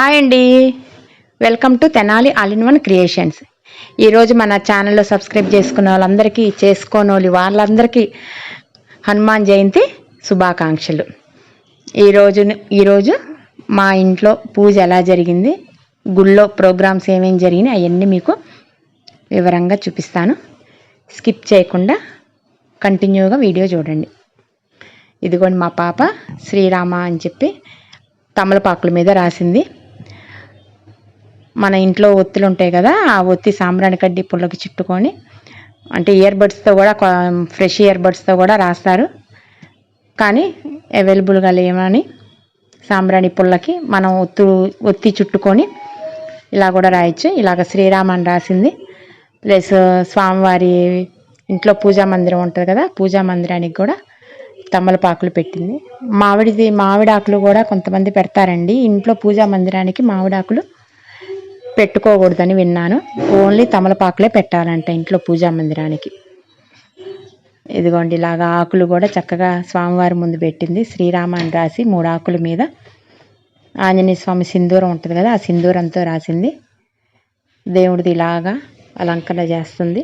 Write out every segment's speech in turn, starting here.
Hi అండి. Welcome to Tenali all in one creations. ఈరోజు మన ఛానల్లో సబ్స్క్రైబ్ చేసుకున్న వాళ్ళందరికీ చేసుకోనోళ్ళు వాళ్ళందరికీ హనుమాన్ జయంతి శుభాకాంక్షలు. ఈరోజు ఈరోజు మా ఇంట్లో పూజ ఎలా జరిగింది గుళ్ళో ప్రోగ్రామ్స్ ఏమేమి జరిగినాయి అవన్నీ మీకు వివరంగా చూపిస్తాను. స్కిప్ చేయకుండా కంటిన్యూగా వీడియో చూడండి. ఇదిగోండి మా పాప శ్రీరామ అని చెప్పి తమలపాకుల మీద రాసింది. మన ఇంట్లో ఒత్తులు ఉంటాయి కదా ఆ ఒత్తి సాంబ్రాణి కడ్డి పుల్లకి చుట్టుకొని అంటే ఇయర్ బడ్స్తో కూడా ఫ్రెష్ ఇయర్ బడ్స్తో కూడా రాస్తారు. కానీ అవైలబుల్గా లేవని సాంబ్రాణి పుల్లకి మనం ఒత్తు ఒత్తి చుట్టుకొని ఇలా కూడా రాయొచ్చు. ఇలాగ శ్రీరామని రాసింది. ప్లస్ స్వామివారి ఇంట్లో పూజా మందిరం ఉంటుంది కదా పూజా మందిరానికి కూడా తమలపాకులు పెట్టింది. మామిడిది మామిడాకులు కూడా కొంతమంది పెడతారండి. ఇంట్లో పూజా మందిరానికి మామిడాకులు పెట్టుకోకూడదని విన్నాను. ఓన్లీ తమలపాకులే పెట్టాలంట ఇంట్లో పూజా మందిరానికి. ఇదిగోండి ఇలాగా ఆకులు కూడా చక్కగా స్వామివారి ముందు పెట్టింది. శ్రీరామ అని రాసి మూడు ఆకుల మీద ఆంజనేయ స్వామి సింధూరం ఉంటుంది కదా ఆ సింధూరంతో రాసింది. దేవుడిది ఇలాగా అలంకరణ చేస్తుంది.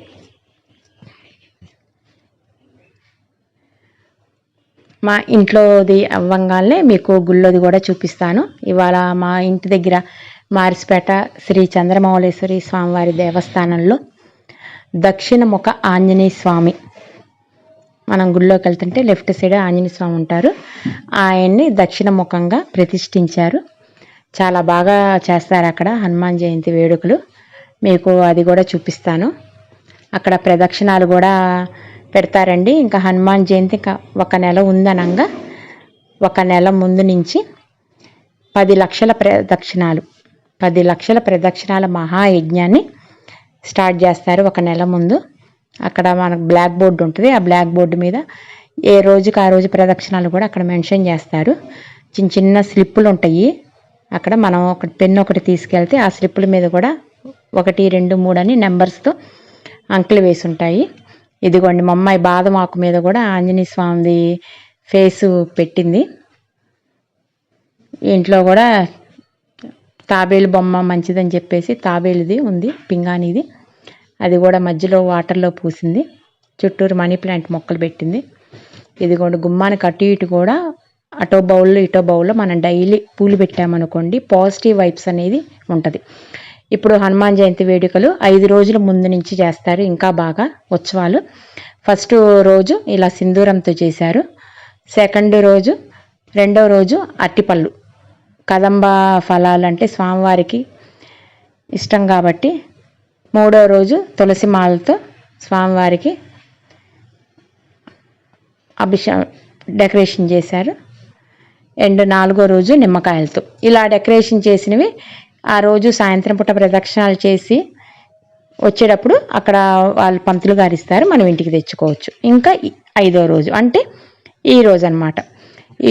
మా ఇంట్లోది అవ్వంగానే మీకు గుళ్ళోది కూడా చూపిస్తాను. ఇవాళ మా ఇంటి దగ్గర మారిసిపేట శ్రీ చంద్రమౌళేశ్వరి స్వామివారి దేవస్థానంలో దక్షిణ ముఖ ఆంజనేయ స్వామి. మనం గుళ్ళోకి వెళ్తుంటే లెఫ్ట్ సైడ్ ఆంజనేయ స్వామి ఉంటారు. ఆయన్ని దక్షిణ ముఖంగా ప్రతిష్ఠించారు. చాలా బాగా చేస్తారు అక్కడ హనుమాన్ జయంతి వేడుకలు. మీకు అది కూడా చూపిస్తాను. అక్కడ ప్రదక్షిణాలు కూడా పెడతారండి. ఇంకా హనుమాన్ జయంతి ఒక నెల ఉందనంగా. ఒక నెల ముందు నుంచి పది లక్షల ప్రదక్షిణాలు. పది లక్షల ప్రదక్షిణాల మహాయజ్ఞాన్ని స్టార్ట్ చేస్తారు ఒక నెల ముందు. అక్కడ మనకు బ్లాక్ బోర్డు ఉంటుంది. ఆ బ్లాక్ బోర్డు మీద ఏ రోజుకి ఆ రోజు ప్రదక్షిణాలు కూడా అక్కడ మెన్షన్ చేస్తారు. చిన్న చిన్న స్లిప్పులు ఉంటాయి. అక్కడ మనం ఒక పెన్ను ఒకటి తీసుకెళ్తే ఆ స్లిప్పుల మీద కూడా ఒకటి రెండు మూడు అని నెంబర్స్తో అంకెలు వేసి ఉంటాయి. ఇదిగోండి మా అమ్మాయి బాదం ఆకు మీద కూడా ఆంజనేయ స్వామిది ఫేసు పెట్టింది. ఇంట్లో కూడా తాబేలు బొమ్మ మంచిదని చెప్పేసి తాబేలుది ఉంది పింగాణిది. అది కూడా మధ్యలో వాటర్లో పూసింది. చుట్టూరు మనీ ప్లాంట్ మొక్కలు పెట్టింది. ఇదిగోండి గుమ్మానికి అటు ఇటు కూడా అటో బౌల్లో ఇటో బౌల్లో మనం డైలీ పూలు పెట్టామనుకోండి పాజిటివ్ వైబ్స్ అనేది ఉంటుంది. ఇప్పుడు హనుమాన్ జయంతి వేడుకలు ఐదు రోజుల ముందు నుంచి చేస్తారు ఇంకా బాగా ఉత్సవాలు. ఫస్ట్ రోజు ఇలా సింధూరంతో చేశారు. సెకండ్ రోజు రెండో రోజు అట్టిపళ్ళు కదంబ ఫలాలు అంటే స్వామివారికి ఇష్టం కాబట్టి మూడో రోజు తులసి మాలతో స్వామివారికి అభిషే డెకరేషన్ చేశారు. అండ్ నాలుగో రోజు నిమ్మకాయలతో. ఇలా డెకరేషన్ చేసినవి ఆ రోజు సాయంత్రం పూట ప్రదక్షిణాలు చేసి వచ్చేటప్పుడు అక్కడ వాళ్ళు పంతులు గారు ఇస్తారు మనం ఇంటికి తెచ్చుకోవచ్చు. ఇంకా ఐదో రోజు. అంటే ఈ రోజు అనమాట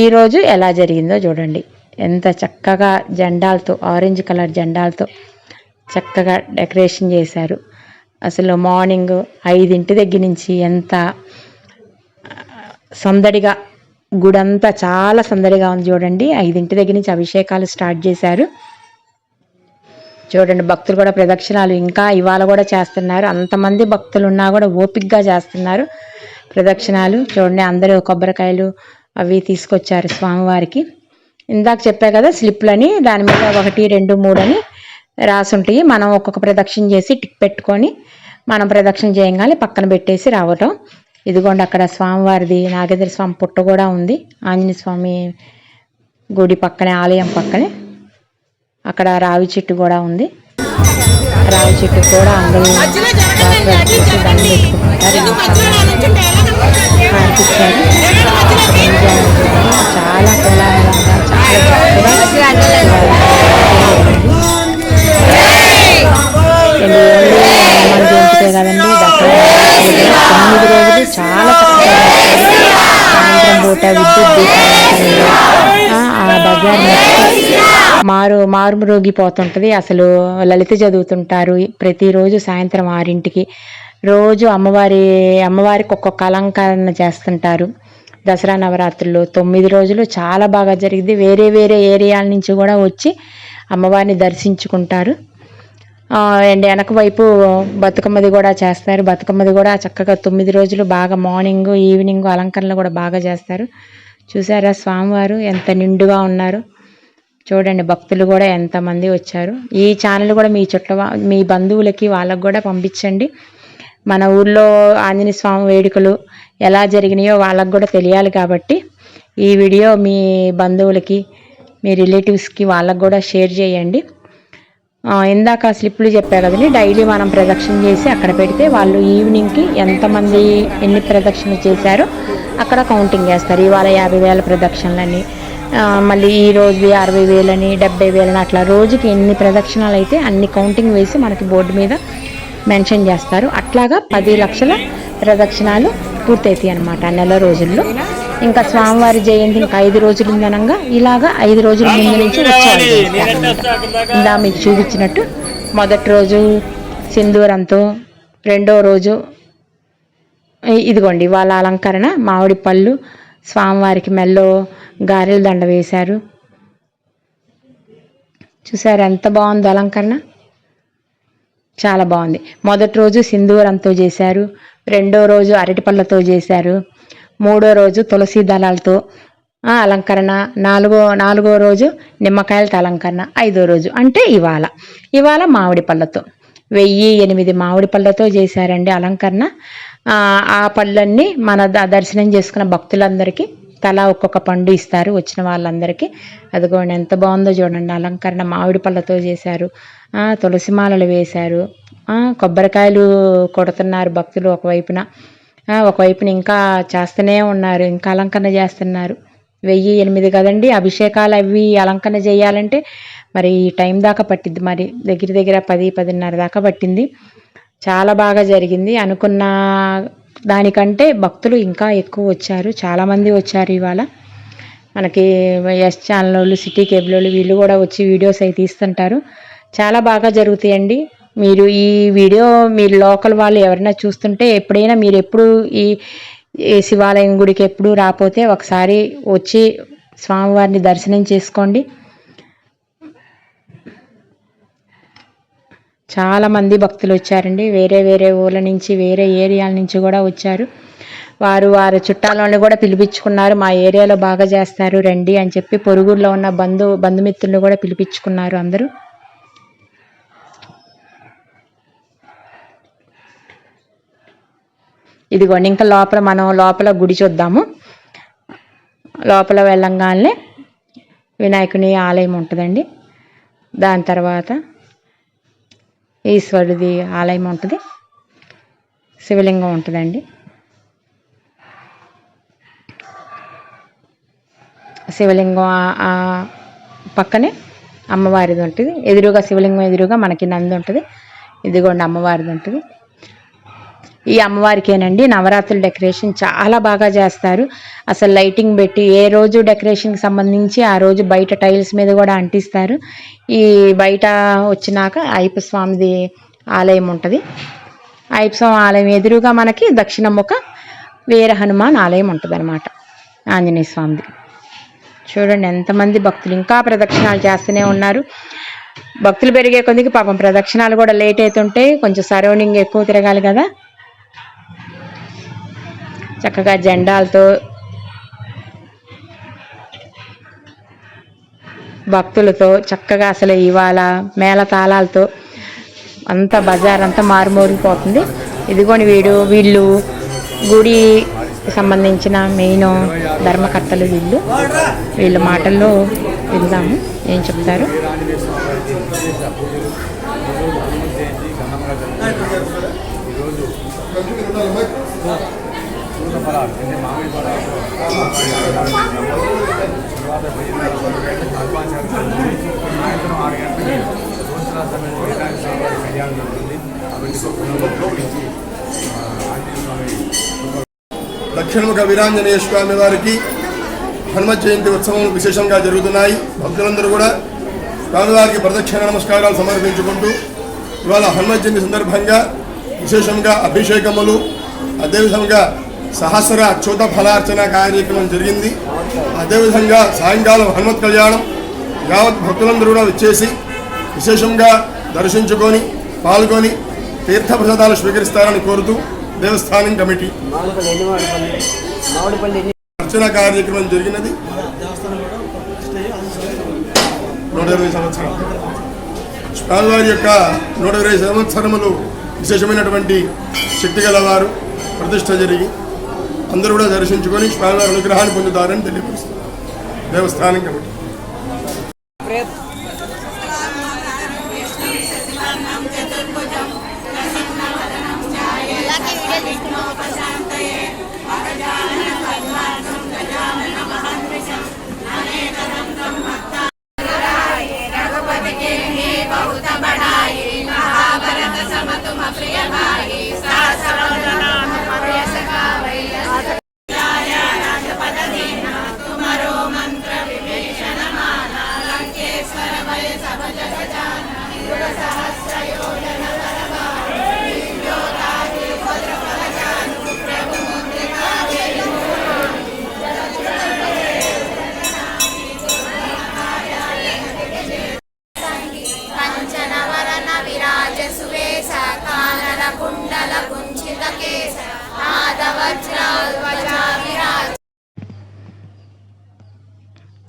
ఈరోజు ఎలా జరిగిందో చూడండి. ఎంత చక్కగా జెండాలతో ఆరెంజ్ కలర్ జెండాలతో చక్కగా డెకరేషన్ చేశారు. అసలు మార్నింగ్ ఐదింటి దగ్గర నుంచి ఎంత సందడిగా గుడంతా చాలా సందడిగా ఉంది చూడండి. ఐదింటి దగ్గర నుంచి అభిషేకాలు స్టార్ట్ చేశారు. చూడండి భక్తులు కూడా ప్రదక్షిణాలు ఇంకా ఇవాళ కూడా చేస్తున్నారు. అంతమంది భక్తులు ఉన్నా కూడా ఓపిక్గా చేస్తున్నారు ప్రదక్షిణాలు. చూడండి అందరూ కొబ్బరికాయలు అవి తీసుకొచ్చారు స్వామివారికి. ఇందాక చెప్పా కదా స్లిప్లని దాని మీద ఒకటి రెండు మూడు అని రాసుంటాయి. మనం ఒక్కొక్క ప్రదక్షిణ చేసి టిక్ పెట్టుకొని మనం ప్రదక్షిణ చేయగానే పక్కన పెట్టేసి రావటం. ఇదిగోండి అక్కడ స్వామివారిది నాగేంద్ర స్వామి పుట్ట కూడా ఉంది. ఆంజనేయ స్వామి గుడి పక్కనే ఆలయం పక్కనే అక్కడ రావి చెట్టు కూడా ఉంది. రావి చెట్టు కూడా అందరూ దండం పెట్టుకుంటారు. చాలా కోలాహలంగా చాలా కదండి తొమ్మిది రోజులు చాలా చక్కగా సాయంత్రం పూట విద్యుత్ బజార్ మారు మారుమ్రోగిపోతుంటుంది. అసలు లలిత చదువుతుంటారు ప్రతిరోజు సాయంత్రం ఆరింటికి. రోజు అమ్మవారి అమ్మవారికి ఒక్కొక్క అలంకరణ చేస్తుంటారు. దసరా నవరాత్రులు తొమ్మిది రోజులు చాలా బాగా జరిగింది వేరే వేరే ఏరియాల నుంచి కూడా వచ్చి అమ్మవారిని దర్శించుకుంటారు. అండ్ వెనక వైపు బతుకమ్మది కూడా చేస్తారు. బతుకమ్మది కూడా చక్కగా తొమ్మిది రోజులు బాగా మార్నింగ్ ఈవినింగ్ అలంకరణలు కూడా బాగా చేస్తారు. చూసారా స్వామివారు ఎంత నిండుగా ఉన్నారు. చూడండి భక్తులు కూడా ఎంతమంది వచ్చారు. ఈ ఛానల్ కూడా మీ చుట్ల మీ బంధువులకి వాళ్ళకు కూడా పంపించండి. మన ఊర్లో ఆంజనేయ స్వామి వేడుకలు ఎలా జరిగినాయో వాళ్ళకు కూడా తెలియాలి కాబట్టి ఈ వీడియో మీ బంధువులకి మీ రిలేటివ్స్కి వాళ్ళకు కూడా షేర్ చేయండి. ఇందాక స్లిప్లు చెప్పా కదండి డైలీ మనం ప్రదక్షిణ చేసి అక్కడ పెడితే వాళ్ళు ఈవినింగ్కి ఎంతమంది ఎన్ని ప్రదక్షిణలు చేశారో అక్కడ కౌంటింగ్ చేస్తారు. ఇవాళ యాభై వేల ప్రదక్షిణలని మళ్ళీ ఈ రోజు అరవై వేలని డెబ్బై వేలని అట్లా రోజుకి ఎన్ని ప్రదక్షిణలు అయితే అన్ని కౌంటింగ్ వేసి మనకి బోర్డు మీద మెన్షన్ చేస్తారు. అట్లాగా పది లక్షల ప్రదక్షిణాలు పూర్తవుతాయి అన్నమాట నెల రోజుల్లో. ఇంకా స్వామివారి జయంతి ఇంకా ఐదు రోజులు ఉందనంగా. ఇలాగా ఐదు రోజుల ముందు నుంచి ఉత్సవాలు. ఇందా మీకు చూపించినట్టు మొదటి రోజు సింధూరంతో రెండో రోజు ఇదిగోండి వాళ్ళ అలంకరణ మామిడి పళ్ళు స్వామివారికి మెల్లో గారెల దండ వేశారు. చూసారు ఎంత బాగుంది అలంకరణ? చాలా బాగుంది. మొదటి రోజు సింధూరంతో చేశారు రెండో రోజు అరటిపళ్ళతో చేశారు. మూడో రోజు తులసి దళాలతో అలంకరణ. నాలుగో నాలుగో రోజు నిమ్మకాయలతో అలంకరణ. ఐదో రోజు అంటే ఇవాళ. ఇవాళ మామిడి పళ్ళతో. వెయ్యి ఎనిమిది మామిడి పళ్ళతో చేశారండి అలంకరణ. ఆ, పళ్ళన్నీ మన దర్శనం చేసుకున్న భక్తులందరికీ తలా ఒక్కొక్క పండు ఇస్తారు వచ్చిన వాళ్ళందరికీ. అదిగోండి ఎంత బాగుందో చూడండి అలంకరణ. మామిడి పళ్ళతో చేశారు. తులసి మాలలు వేశారు. కొబ్బరికాయలు కొడుతున్నారు భక్తులు ఒకవైపున. ఒకవైపున ఇంకా చేస్తూనే ఉన్నారు ఇంకా అలంకరణ చేస్తున్నారు. వెయ్యి ఎనిమిది కదండి అభిషేకాలు అవి అలంకరణ చేయాలంటే మరి ఈ టైం దాకా పట్టింది మరి దగ్గర దగ్గర పది పదిన్నర దాకా పట్టింది. చాలా బాగా జరిగింది. అనుకున్న దానికంటే భక్తులు ఇంకా ఎక్కువ వచ్చారు. చాలామంది వచ్చారు ఇవాళ. మనకి ఎస్ ఛానల్ వాళ్ళు సిటీ కేబుల్ వాళ్ళు వీళ్ళు కూడా వచ్చి వీడియోస్ అవి తీస్తుంటారు. చాలా బాగా జరుగుతాయండి. మీరు ఈ వీడియో మీరు లోకల్ వాళ్ళు ఎవరైనా చూస్తుంటే ఎప్పుడైనా మీరు ఎప్పుడు ఈ శివాలయం గుడికి ఎప్పుడు రాపోతే ఒకసారి వచ్చి స్వామివారిని దర్శనం చేసుకోండి. చాలామంది భక్తులు వచ్చారండి. వేరే వేరే ఊళ్ళ నుంచి వేరే ఏరియాల నుంచి కూడా వచ్చారు. వారు వారి చుట్టాలని కూడా పిలిపించుకున్నారు. మా ఏరియాలో బాగా చేస్తారు రండి అని చెప్పి పొరుగుల్లో ఉన్న బంధు బంధుమిత్రులను కూడా పిలిపించుకున్నారు అందరూ. ఇదిగోండి ఇంకా లోపల మనం లోపల గుడి చూద్దాము. లోపల వెళ్ళంగానే వినాయకుని ఆలయం ఉంటుందండి. దాని తర్వాత ఈశ్వరుడిది ఆలయం ఉంటుంది. శివలింగం ఉంటుందండి. శివలింగం పక్కనే అమ్మవారిది ఉంటుంది. ఎదురుగా శివలింగం ఎదురుగా మనకి నంది ఉంటుంది. ఇదిగోండి అమ్మవారిది ఉంటుంది. ఈ అమ్మవారికేనండి నవరాత్రుల డెకరేషన్ చాలా బాగా చేస్తారు. అసలు లైటింగ్ పెట్టి ఏ రోజు డెకరేషన్కి సంబంధించి ఆ రోజు బయట టైల్స్ మీద కూడా అంటిస్తారు. ఈ బయట వచ్చినాక అయ్యప్ప స్వామిది ఆలయం ఉంటుంది. అయ్యప్ప స్వామి ఆలయం ఎదురుగా మనకి దక్షిణముఖ వీర హనుమాన్ ఆలయం ఉంటుంది అనమాట ఆంజనేయ స్వామిది. చూడండి ఎంతమంది భక్తులు ఇంకా ప్రదక్షిణాలు చేస్తూనే ఉన్నారు. భక్తులు పెరిగే కొద్దికి పాపం ప్రదక్షిణాలు కూడా లేట్ అవుతుంటే కొంచెం సరౌండింగ్ ఎక్కువ తిరగాలి కదా. చక్కగా జెండాలతో భక్తులతో చక్కగా అసలు ఇవాళ మేళ తాళాలతో అంతా బజార్ అంతా మారుమోగిపోతుంది ఇదిగోని వీడు వీళ్ళు గుడి సంబంధించిన మెయిన్ ధర్మకర్తలు వీళ్ళు. వీళ్ళ మాటల్లో విందాము ఏం చెప్తారు? దక్షిణముఖ వీరాంజనేయ స్వామి వారికి హనుమ జయంతి ఉత్సవం విశేషంగా జరుగుతున్నాయి. భక్తులందరూ కూడా స్వామివారికి ప్రదక్షిణ నమస్కారాలు సమర్పించుకుంటూ ఇవాళ హనుమ జయంతి సందర్భంగా విశేషంగా అభిషేకములు అదేవిధంగా సహస్ర అచ్యుత ఫలార్చన కార్యక్రమం జరిగింది. అదేవిధంగా సాయంకాలం హనుమత్ కళ్యాణం యావత్ భక్తులందరూ కూడా వచ్చేసి విశేషంగా దర్శించుకొని పాల్గొని తీర్థప్రసాదాలు స్వీకరిస్తారని కోరుతూ దేవస్థానం కమిటీ. అర్చన కార్యక్రమం జరిగినది. నూట ఇరవై సంవత్సరాలు స్వామివారి యొక్క నూట ఇరవై సంవత్సరములు విశేషమైనటువంటి శక్తి గలవారు. ప్రతిష్ట జరిగి అందరూ కూడా దర్శించుకొని స్వామివారి అనుగ్రహాన్ని పొందుతారని తెలియపరుస్తారు దేవస్థానం కమిటీ.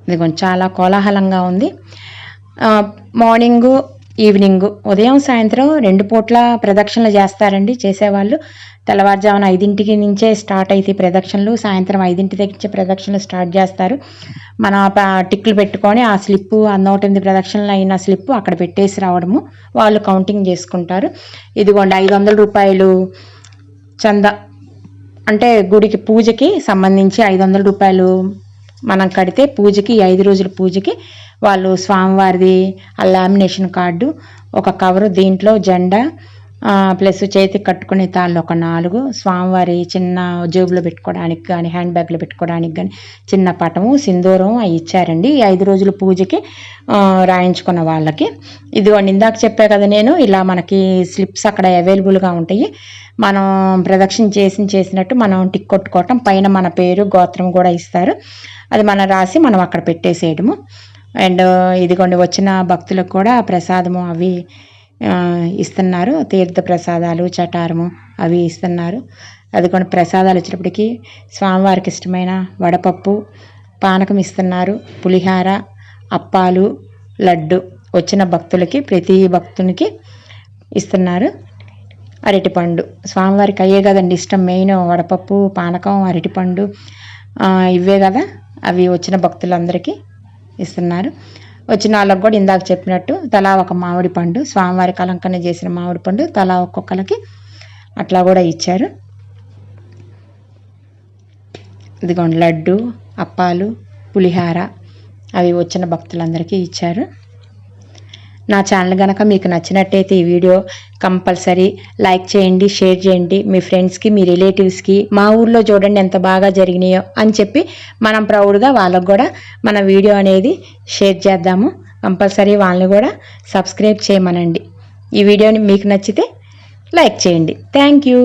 ఇదిగో చాలా కోలాహలంగా ఉంది. మార్నింగు ఈవినింగ్ ఉదయం సాయంత్రం రెండు పూట్ల ప్రదక్షిణలు చేస్తారండి చేసేవాళ్ళు. తెల్లవారుజామున ఐదింటికి నుంచే స్టార్ట్ అయితే ప్రదక్షిణలు సాయంత్రం ఐదింటి దగ్గర ప్రదక్షిణలు స్టార్ట్ చేస్తారు. మనం ఆ టిక్లు పెట్టుకొని ఆ స్లిప్పు ఆ నూట ఎనిమిది ప్రదక్షిణలు అయిన స్లిప్పు అక్కడ పెట్టేసి రావడము వాళ్ళు కౌంటింగ్ చేసుకుంటారు. ఇదిగోండి ఐదు వందల రూపాయలు చందా అంటే గుడికి పూజకి సంబంధించి ఐదు వందల రూపాయలు మనం కడితే పూజకి ఐదు రోజుల పూజకి వాళ్ళు స్వామివారిది ఆ లామినేషన్ కార్డు ఒక కవరు దీంట్లో జెండా ప్లస్ చేతికి కట్టుకునే తాళ్ళు ఒక నాలుగు స్వామివారి చిన్న జేబులో పెట్టుకోవడానికి కానీ హ్యాండ్ బ్యాగ్లో పెట్టుకోవడానికి కానీ చిన్న పటము సింధూరం అవి ఇచ్చారండి. ఈ ఐదు రోజుల పూజకి రాయించుకున్న వాళ్ళకి. ఇదిగోండి ఇందాక చెప్పా కదా నేను ఇలా మనకి స్లిప్స్ అక్కడ అవైలబుల్గా ఉంటాయి. మనం ప్రదక్షిణ చేసి చేసినట్టు మనం టిక్ కొట్టుకోవటం పైన మన పేరు గోత్రం కూడా ఇస్తారు. అది మనం రాసి మనం అక్కడ పెట్టేసేయడము. అండ్ ఇదిగోండి వచ్చిన భక్తులకు కూడా ప్రసాదము అవి ఇస్తున్నారు. తీర్థ ప్రసాదాలు చటారము అవి ఇస్తున్నారు. అది కొన్ని ప్రసాదాలు వచ్చినప్పటికీ స్వామివారికి ఇష్టమైన వడపప్పు పానకం ఇస్తున్నారు. పులిహార అప్పాలు లడ్డు వచ్చిన భక్తులకి ప్రతి భక్తునికి ఇస్తున్నారు. అరటిపండు. స్వామివారికి అయ్యే కదండి ఇష్టం మెయిన్ వడపప్పు పానకం అరటిపండు ఇవే కదా. అవి వచ్చిన భక్తులందరికీ ఇస్తున్నారు. వచ్చిన వాళ్ళకి కూడా ఇందాక చెప్పినట్టు తలా ఒక మామిడి పండు స్వామివారికి అలంకరణ చేసిన మామిడి పండు తలా ఒక్కొక్కరికి అట్లా కూడా ఇచ్చారు. ఇదిగోండి లడ్డు అప్పాలు పులిహార అవి వచ్చిన భక్తులందరికీ ఇచ్చారు. నా ఛానల్ కనుక మీకు నచ్చినట్టయితే ఈ వీడియో కంపల్సరీ లైక్ చేయండి షేర్ చేయండి. మీ ఫ్రెండ్స్కి మీ రిలేటివ్స్కి మా ఊర్లో చూడండి ఎంత బాగా జరిగినాయో అని చెప్పి మనం ప్రౌడ్గా వాళ్ళకు కూడా మన వీడియో అనేది షేర్ చేద్దాము. కంపల్సరీ వాళ్ళని కూడా సబ్స్క్రైబ్ చేయమనండి. ఈ వీడియోని మీకు నచ్చితే లైక్ చేయండి. Thank you